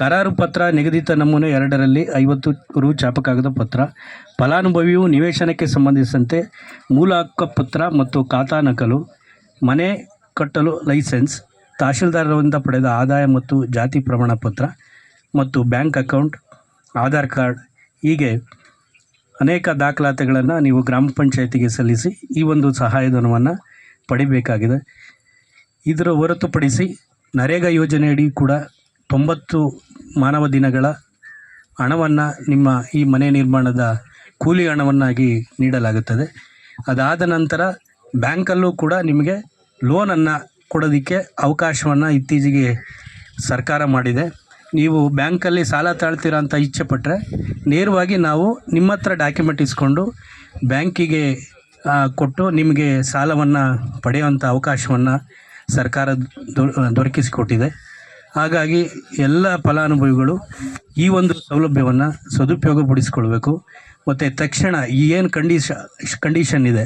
ಕರಾರು ಪತ್ರ ನಿಗದಿತ ನಮೂನೆ ಎರಡರಲ್ಲಿ ಐವತ್ತು ರು ಚಾಪಕಾಗದ ಪತ್ರ. ಫಲಾನುಭವಿಯು ನಿವೇಶನಕ್ಕೆ ಸಂಬಂಧಿಸಿದಂತೆ ಮೂಲ ಹಕ್ಕುಪತ್ರ ಮತ್ತು ಖಾತಾ ನಕಲು, ಮನೆ ಕಟ್ಟಲು ಲೈಸೆನ್ಸ್, ತಹಶೀಲ್ದಾರರಿಂದ ಪಡೆದ ಆದಾಯ ಮತ್ತು ಜಾತಿ ಪ್ರಮಾಣ ಪತ್ರ ಮತ್ತು ಬ್ಯಾಂಕ್ ಅಕೌಂಟ್, ಆಧಾರ್ ಕಾರ್ಡ್ ಹೀಗೆ ಅನೇಕ ದಾಖಲಾತಿಗಳನ್ನು ನೀವು ಗ್ರಾಮ ಪಂಚಾಯತಿಗೆ ಸಲ್ಲಿಸಿ ಈ ಒಂದು ಸಹಾಯಧನವನ್ನು ಪಡಿಬೇಕಾಗಿದೆ. ಇದರ ಹೊರತುಪಡಿಸಿ ನರೇಗಾ ಯೋಜನೆಯಡಿ ಕೂಡ ತೊಂಬತ್ತು ಮಾನವ ದಿನಗಳ ಹಣವನ್ನು ನಿಮ್ಮ ಈ ಮನೆ ನಿರ್ಮಾಣದ ಕೂಲಿ ಹಣವನ್ನಾಗಿ ನೀಡಲಾಗುತ್ತದೆ. ಅದಾದ ನಂತರ ಬ್ಯಾಂಕಲ್ಲೂ ಕೂಡ ನಿಮಗೆ ಲೋನನ್ನು ಕೊಡೋದಕ್ಕೆ ಅವಕಾಶವನ್ನು ಇತ್ತೀಚೆಗೆ ಸರ್ಕಾರ ಮಾಡಿದೆ. ನೀವು ಬ್ಯಾಂಕಲ್ಲಿ ಸಾಲ ತಾಳ್ತೀರಾ ಅಂತ ಇಚ್ಛೆಪಟ್ಟರೆ ನೇರವಾಗಿ ನಾವು ನಿಮ್ಮ ಹತ್ರ ಡಾಕ್ಯುಮೆಂಟ್ ಇಸ್ಕೊಂಡು ಬ್ಯಾಂಕಿಗೆ ಕೊಟ್ಟು ನಿಮಗೆ ಸಾಲವನ್ನು ಪಡೆಯುವಂಥ ಅವಕಾಶವನ್ನು ಸರ್ಕಾರ ದೊರಕಿಸಿಕೊಟ್ಟಿದೆ. ಹಾಗಾಗಿ ಎಲ್ಲ ಫಲಾನುಭವಿಗಳು ಈ ಒಂದು ಸೌಲಭ್ಯವನ್ನು ಸದುಪಯೋಗಪಡಿಸ್ಕೊಳ್ಬೇಕು. ಮತ್ತು ತಕ್ಷಣ ಏನು ಕಂಡೀಷ ಕಂಡೀಷನ್ ಇದೆ,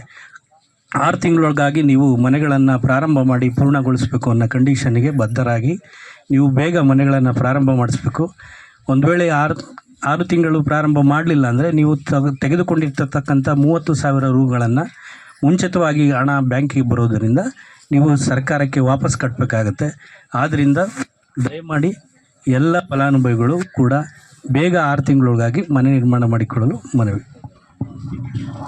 ಆರು ತಿಂಗಳೊಳಗಾಗಿ ನೀವು ಮನೆಗಳನ್ನು ಪ್ರಾರಂಭ ಮಾಡಿ ಪೂರ್ಣಗೊಳಿಸಬೇಕು ಅನ್ನೋ ಕಂಡೀಷನ್ಗೆ ಬದ್ಧರಾಗಿ ನೀವು ಬೇಗ ಮನೆಗಳನ್ನು ಪ್ರಾರಂಭ ಮಾಡಿಸ್ಬೇಕು. ಒಂದು ವೇಳೆ ಆರು ಆರು ತಿಂಗಳು ಪ್ರಾರಂಭ ಮಾಡಲಿಲ್ಲ ಅಂದರೆ ನೀವು ತೆಗೆದುಕೊಂಡಿರ್ತಕ್ಕಂಥ ಮೂವತ್ತು ಸಾವಿರ ರೂಗಳನ್ನು ಮುಂಚಿತವಾಗಿ ಹಣ ಬ್ಯಾಂಕಿಗೆ ಬರೋದರಿಂದ ನೀವು ಸರ್ಕಾರಕ್ಕೆ ವಾಪಸ್ ಕಟ್ಟಬೇಕಾಗತ್ತೆ ಆದ್ದರಿಂದ ದಯಮಾಡಿ ಎಲ್ಲ ಫಲಾನುಭವಿಗಳು ಕೂಡ ಬೇಗ ಆರು ತಿಂಗಳೊಳಗಾಗಿ ಮನೆ ನಿರ್ಮಾಣ ಮಾಡಿಕೊಳ್ಳಲು ಮನವಿ.